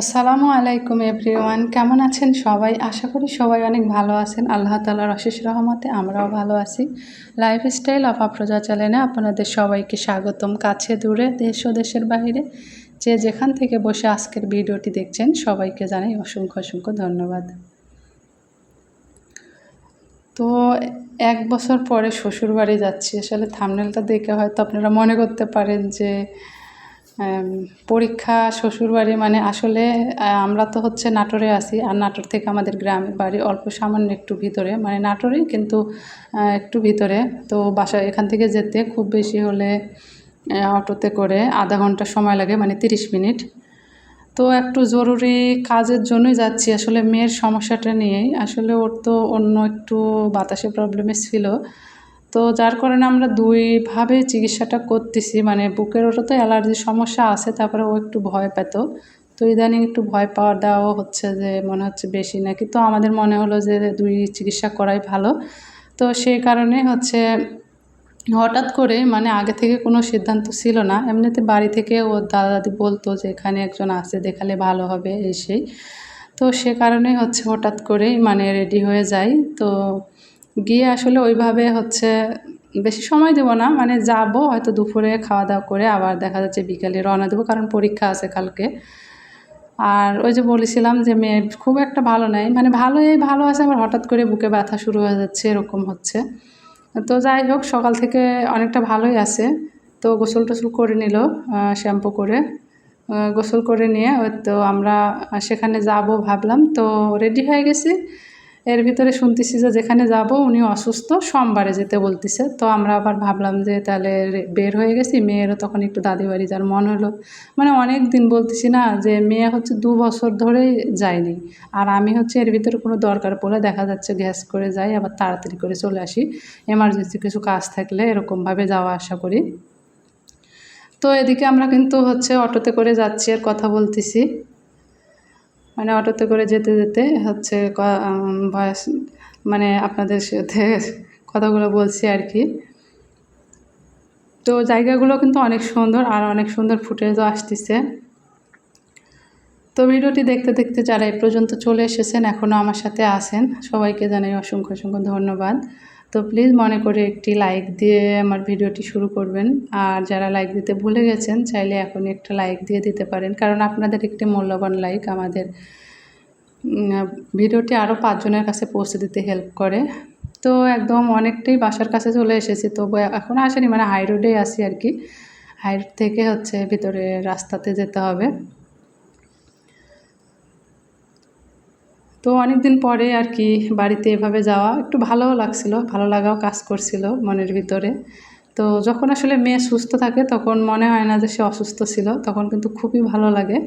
আসসালামু আলাইকুম এভরিওয়ান, কেমন আছেন সবাই? আশা করি সবাই অনেক ভালো আছেন। আল্লাহ তালার অশেষ রহমতে আমরাও ভালো আছি। লাইফস্টাইল অফ আফরোজা চ্যানেলে আপনাদের সবাইকে স্বাগতম। কাছে দূরে, দেশ ও দেশের বাইরে যে যেখান থেকে বসে আজকের ভিডিওটি দেখছেন, সবাইকে জানাই অসংখ্য অসংখ্য ধন্যবাদ। তো এক বছর পরে শ্বশুরবাড়ি যাচ্ছি। আসলে থামনেলটা দেখে হয়তো আপনারা মনে করতে পারেন যে পরীক্ষা, শ্বশুরবাড়ি মানে আসলে আমরা তো হচ্ছে নাটোরে আছি। আর নাটোর থেকে আমাদের গ্রামের বাড়ি অল্প সামান্য একটু ভিতরে। মানে নাটোরেই কিন্তু একটু ভিতরে। তো বাসা এখান থেকে যেতে খুব বেশি হলে অটোতে করে আধা ঘণ্টা সময় লাগে মানে তিরিশ মিনিট। তো একটু জরুরি কাজের জন্যই যাচ্ছি। আসলে মেয়ের সমস্যাটা নিয়েই। আসলে ওর তো অন্য একটু বাতাসে প্রবলেমে ছিল। তো যার কারণে আমরা দুইভাবে চিকিৎসাটা করতেছি। মানে বুকের ওটা তো অ্যালার্জির সমস্যা আছে, তারপরে ও একটু ভয় পেত। তো ইদানিং একটু ভয় পাওয়া দেওয়াও হচ্ছে যে মনে হচ্ছে বেশি নাকি। তো আমাদের মনে হলো যে দুই চিকিৎসা করাই ভালো। তো সেই কারণে হচ্ছে হঠাৎ করে মানে আগে থেকে কোনো সিদ্ধান্ত ছিল না। এমনিতে বাড়ি থেকে ও দাদা দাদি বলতো যে এখানে একজন আছে, দেখালে ভালো হবে এই সেই তো সে কারণে হচ্ছে হঠাৎ করেই মানে রেডি হয়ে যাই। তো গিয়ে আসলে ওইভাবে হচ্ছে বেশি সময় দেবো না। মানে যাব হয়তো দুপুরে খাওয়া দাওয়া করে আবার দেখা যাচ্ছে বিকেলে রওনা দেবো, কারণ পরীক্ষা আছে কালকে। আর ওই যে বলেছিলাম যে মেয়ে খুব একটা ভালো নাই। মানে ভালোই ভালো আছে, আবার হঠাৎ করে বুকে ব্যথা শুরু হয়ে যাচ্ছে, এরকম হচ্ছে। তো যাই হোক, সকাল থেকে অনেকটা ভালোই আছে। তো গোসল টোসল করে নিল শ্যাম্পু করে। গোসল করে নিয়ে তো আমরা সেখানে যাব ভাবলাম। তো রেডি হয়ে গেছি। এর ভিতরে শুনতেছি যে যেখানে যাব উনি অসুস্থ, সোমবারে যেতে বলতেছে। তো আমরা আবার ভাবলাম যে তাহলে বের হয়ে গেছি, মেয়েরও তখন একটু দাদি বাড়ি যার মন হলো। মানে অনেক দিন বলতেছি না যে মেয়ে হচ্ছে দু বছর ধরেই যায়নি। আর আমি হচ্ছে এর ভিতরে কোনো দরকার পড়লে দেখা যাচ্ছে গ্যাস করে যাই, আবার তাড়াতাড়ি করে চলে আসি। এমার্জেন্সি কিছু কাজ থাকলে এরকমভাবে যাওয়া আসা করি। তো এদিকে আমরা কিন্তু হচ্ছে অটোতে করে যাচ্ছি, আর কথা বলতেছি। মানে অটোতে করে যেতে যেতে হচ্ছে ভয়েস মানে আপনাদের সাথে কথাগুলো বলছি আর কি। তো জায়গাগুলো কিন্তু অনেক সুন্দর আর অনেক সুন্দর ফুটেজও আসতেছে। তো ভিডিওটি দেখতে দেখতে যারা এই পর্যন্ত চলে এসেছেন এখনও আমার সাথে আছেন, সবাইকে জানাই অসংখ্য অসংখ্য ধন্যবাদ। তো প্লিজ মনে করে একটি লাইক দিয়ে আমার ভিডিওটি শুরু করবেন। আর যারা লাইক দিতে ভুলে গেছেন, চাইলে এখনই একটা লাইক দিয়ে দিতে পারেন। কারণ আপনাদের একটি মূল্যবান লাইক আমাদের ভিডিওটি আরও পাঁচজনের কাছে পৌঁছে দিতে হেল্প করে। তো একদম অনেকটাই বাসার কাছে চলে এসেছি। তবু এখন আসেনি মানে হাই রোডে আসি আর কি। হাই রোড থেকে হচ্ছে ভিতরে রাস্তাতে যেতে হবে। তো অনেক দিন পরে আর কি বাড়িতে এভাবে যাওয়া একটু ভালোও লাগছিল, ভালো লাগাও কাজ করছিল মনের ভিতরে। তো যখন আসলে মেয়ে সুস্থ থাকে তখন মনে হয় না যে সে অসুস্থ ছিল, তখন কিন্তু খুবই ভালো লাগে।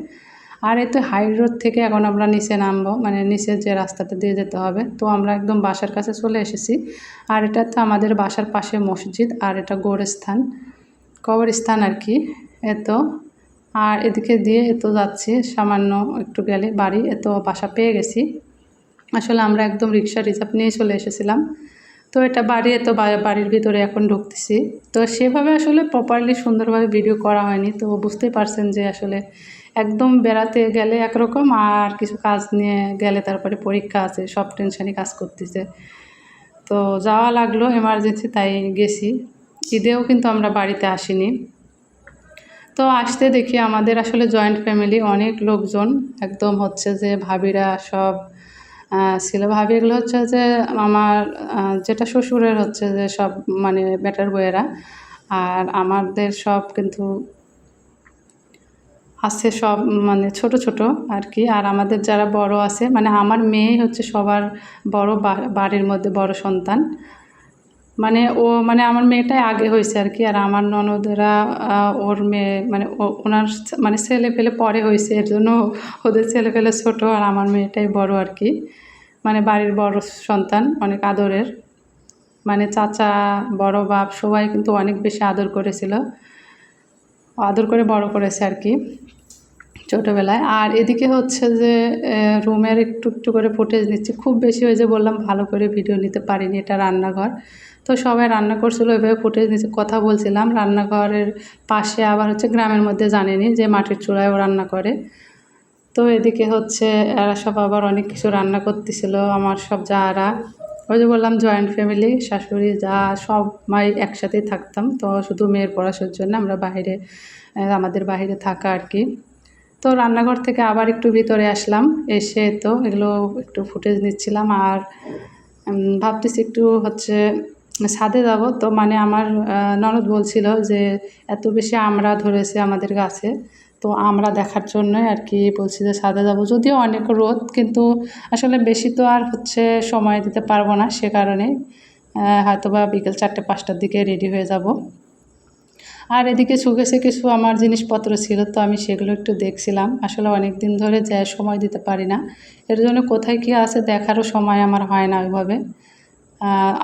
আর এই তো হাই রোড থেকে এখন আমরা নিচে নামবো মানে নিচে যে রাস্তাটা দিয়ে যেতে হবে। তো আমরা একদম বাসার কাছে চলে এসেছি। আর এটা তো আমাদের বাসার পাশে মসজিদ আর এটা গোরস্থান, কবরস্থান আর কি এত। আর এদিকে দিয়ে এত যাচ্ছি, সামান্য একটু গেলে বাড়ি, এত বাসা পেয়ে গেছি। আসলে আমরা একদম রিক্সা রিজার্ভ নিয়ে চলে এসেছিলাম। তো এটা বাড়ি বা- বাড়ির ভিতরে এখন ঢুকতেছি। তো সেভাবে আসলে প্রপারলি সুন্দরভাবে ভিডিও করা হয়নি। তো বুঝতেই পারছেন যে আসলে একদম বেড়াতে গেলে একরকম আর কিছু কাজ নিয়ে গেলে তারপরে পরীক্ষা আছে, সব টেনশনই কাজ করতেছে। তো যাওয়া লাগল এমার্জেন্সি তাই গেছি। ঈদেও কিন্তু আমরা বাড়িতে আসিনি। তো আসতে দেখি আমাদের আসলে জয়েন্ট ফ্যামিলি অনেক লোকজন। একদম হচ্ছে যে ভাবিরা সব ছিল ভাবি এগুলো হচ্ছে যে আমার যেটা শ্বশুরের হচ্ছে যে সব মানে বেটার বইয়েরা। আর আমাদের সব কিন্তু আছে সব মানে ছোট ছোট আর কি। আর আমাদের যারা বড় আছে মানে আমার মেয়ে হচ্ছে সবার বড় বাড়ির মধ্যে বড় সন্তান। মানে ও মানে আমার মেয়েটাই আগে হয়েছে আর কি। আর আমার ননদেরা ওর মেয়ে মানে ওনার মানে ছেলে পেলে পরে হয়েছে। এর জন্য ওদের ছেলে পেলে ছোটো আর আমার মেয়েটাই বড় আর কি। মানে বাড়ির বড় সন্তান, অনেক আদরের। মানে চাচা, বড় বাপ সবাই কিন্তু অনেক বেশি আদর করেছিল। আদর করে বড় করেছে আর কি ছোটোবেলায়। আর এদিকে হচ্ছে যে রুমের একটু একটু করে ফুটেজ নিচ্ছি। খুব বেশি হয়ে যে বললাম, ভালো করে ভিডিও নিতে পারিনি, এটা রান্নাঘর। তো সবাই রান্না করছিল, এভাবে ফুটেজ নিচ্ছে, কথা বলছিলাম। রান্নাঘরের পাশে আবার হচ্ছে গ্রামের মধ্যে জানেনি যে মাটির চুলায় ও রান্না করে। তো এদিকে হচ্ছে এরা সব আবার অনেক কিছু রান্না করতেছিল, আমার সব যারা। ওই যে বললাম জয়েন্ট ফ্যামিলি শাশুড়ি, যা সবাই একসাথেই থাকতাম। তো শুধু মেয়ের পড়াশোনার জন্য আমরা বাইরে আমাদের বাইরে থাকা আর কি। তো রান্নাঘর থেকে আবার একটু ভিতরে আসলাম, এসে তো এগুলো একটু ফুটেজ নিচ্ছিলাম আর ভাবতেছি একটু হচ্ছে ছাদে যাব। তো মানে আমার ননদ বলছিল যে এত বেশি আমরা ধরেছে আমাদের গাছে তো আমরা দেখার জন্যই আর কি বলছি যে ছাদে যাব। যদিও অনেক রোদ, কিন্তু আসলে বেশি তো আর হচ্ছে সময় দিতে পারব না সে কারণে। হয়তো বা বিকেল চারটে, পাঁচটার দিকে রেডি হয়ে যাব। আর এদিকে সুকেশে কিছু আমার জিনিসপত্র ছিল, তো আমি সেগুলো একটু দেখছিলাম। আসলে অনেক দিন ধরে যা সময় দিতে পারি না। এর জন্য কোথায় কী আছে দেখারও সময় আমার হয় না ওইভাবে।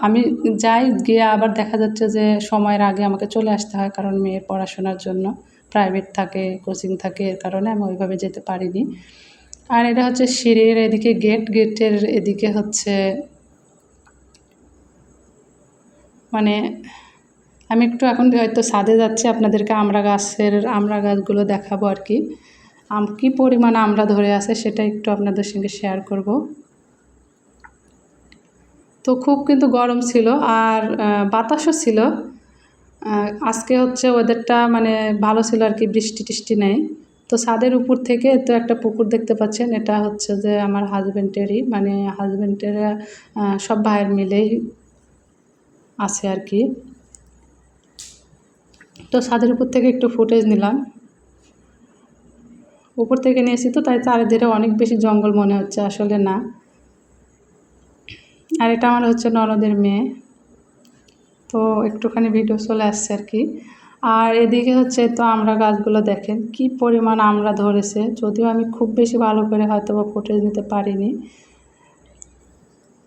আমি যাই, গিয়ে আবার দেখা যাচ্ছে যে সময়ের আগে আমাকে চলে আসতে হয় কারণ মেয়ের পড়াশোনার জন্য। প্রাইভেট থাকে কোচিং থাকে এর কারণে আমি ওইভাবে যেতে পারিনি। আর এটা হচ্ছে সিঁড়ির এদিকে গেট গেটের এদিকে হচ্ছে মানে আমি একটু এখন হয়তো সাদে যাচ্ছি, আপনাদেরকে আমরা গাছের আমড়া গাছগুলো দেখাবো আর কি। আম, কী পরিমাণ আমরা ধরে আছে সেটা একটু আপনাদের সঙ্গে শেয়ার করব। তো খুব কিন্তু গরম ছিল আর বাতাসও ছিল আজকে হচ্ছে ওয়েদারটা মানে ভালো ছিল আর কি, বৃষ্টি টিষ্টি নেই। তো ছাদের উপর থেকে তো একটা পুকুর দেখতে পাচ্ছেন, এটা হচ্ছে যে আমার হাজব্যান্ডেরই মানে হাজব্যান্ডের সব ভাইয়ের মিলেই আছে আর কি। তো ছাদের উপর থেকে একটু ফুটেজ নিলাম। উপর থেকে নিয়েছি তো, তাই চারিদিকে অনেক বেশি জঙ্গল মনে হচ্ছে আসলে না। আর এটা আমার হচ্ছে ননদের মেয়ে। তো একটুখানি ভিডিও চলে আসছে আর কি আর এদিকে হচ্ছে তো আমরা গাছগুলো দেখেন, কি পরিমাণ আমরা ধরেছে, যদিও আমি খুব বেশি ভালো করে হয়তো বা ফুটেজ নিতে পারিনি।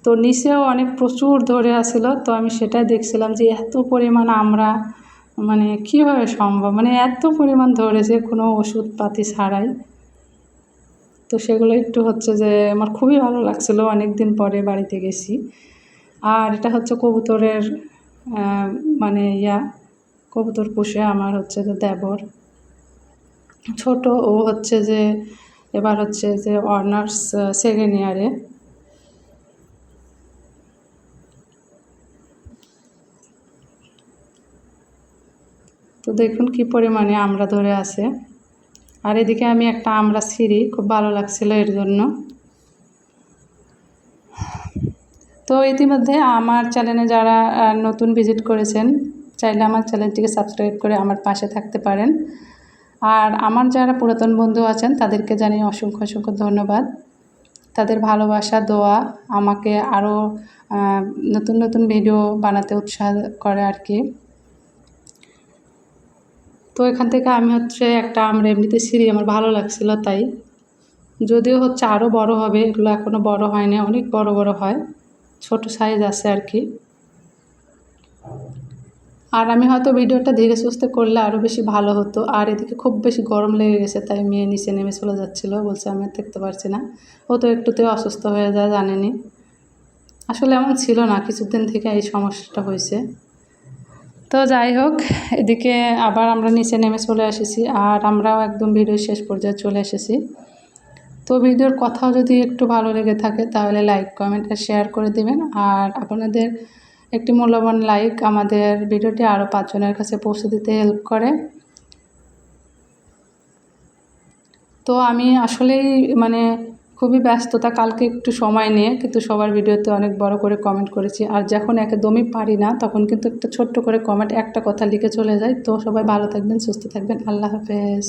তো নিচেও অনেক প্রচুর ধরে আসছিল তো আমি সেটাই দেখছিলাম যে এত পরিমাণ আমরা মানে কীভাবে সম্ভব? মানে এত পরিমাণ ধরেছে কোনো ওষুধপাতি ছাড়াই। তো সেগুলো একটু হচ্ছে যে আমার খুবই ভালো লাগছিল অনেক দিন পরে বাড়িতে গেছি। আর এটা হচ্ছে কবুতরের মানে ইয়া, কবুতর পুষে আমার হচ্ছে যে দেবর। ছোট ও হচ্ছে যে, এবার হচ্ছে যে অনার্স সেকেন্ড ইয়ারে তো দেখুন কি পরিমাণে আমরা ধরে আছে। আর এদিকে আমি একটা আমরা ছিঁড়ি খুব ভালো লাগছিল এর জন্য। তো ইতিমধ্যে আমার চ্যানেলে যারা নতুন ভিজিট করেছেন, চাইলে আমার চ্যানেলটিকে সাবস্ক্রাইব করে আমার পাশে থাকতে পারেন। আর আমার যারা পুরাতন বন্ধু আছেন, তাদেরকে জানিয়ে অসংখ্য অসংখ্য ধন্যবাদ। তাদের ভালোবাসা, দোয়া আমাকে আরও নতুন নতুন ভিডিও বানাতে উৎসাহ করে আর কি। তো এখান থেকে আমি হচ্ছে একটা আমরা এমনিতে সিঁড়ি, আমার ভালো লাগছিল তাই। যদিও হচ্ছে আরও বড় হবে, এগুলো এখনও বড় হয়নি, অনেক বড় বড় হয়। ছোট সাইজ আছে আর কি আর আমি হয়তো ভিডিওটা ধীরে সুস্থে করলে আরও বেশি ভালো হতো। আর এদিকে খুব বেশি গরম লেগে গেছে, তাই মেয়ে নিচে নেমে চলে যাচ্ছিল। বলছে, আমি দেখতে পারছি না। ও তো একটুতেও অসুস্থ হয়ে যায়, জানেনি। আসলে এমন ছিল না, কিছুদিন থেকে এই সমস্যাটা হয়েছে। তো যাই হোক, এদিকে আবার আমরা নিচে নেমে চলে এসেছি। আর আমরাও একদম ভিডিও শেষ পর্যায়ে চলে এসেছি। তো ভিডিওর কথাও যদি একটু ভালো লেগে থাকে, তাহলে লাইক কমেন্ট আর শেয়ার করে দেবেন। আর আপনাদের একটি মূল্যবান লাইক আমাদের ভিডিওটি আরও পাঁচজনের কাছে পৌঁছে দিতে হেল্প করে। তো আমি আসলেই মানে খুবই ব্যস্ততা, কালকে একটু সময় নিয়ে কিন্তু সবার ভিডিওতে অনেক বড় করে কমেন্ট করেছি। আর যখন একদমই পারি না, তখন কিন্তু একটা ছোট্ট করে কমেন্ট একটা কথা লিখে চলে যায়। তো সবাই ভালো থাকবেন, সুস্থ থাকবেন। আল্লাহ হাফেজ।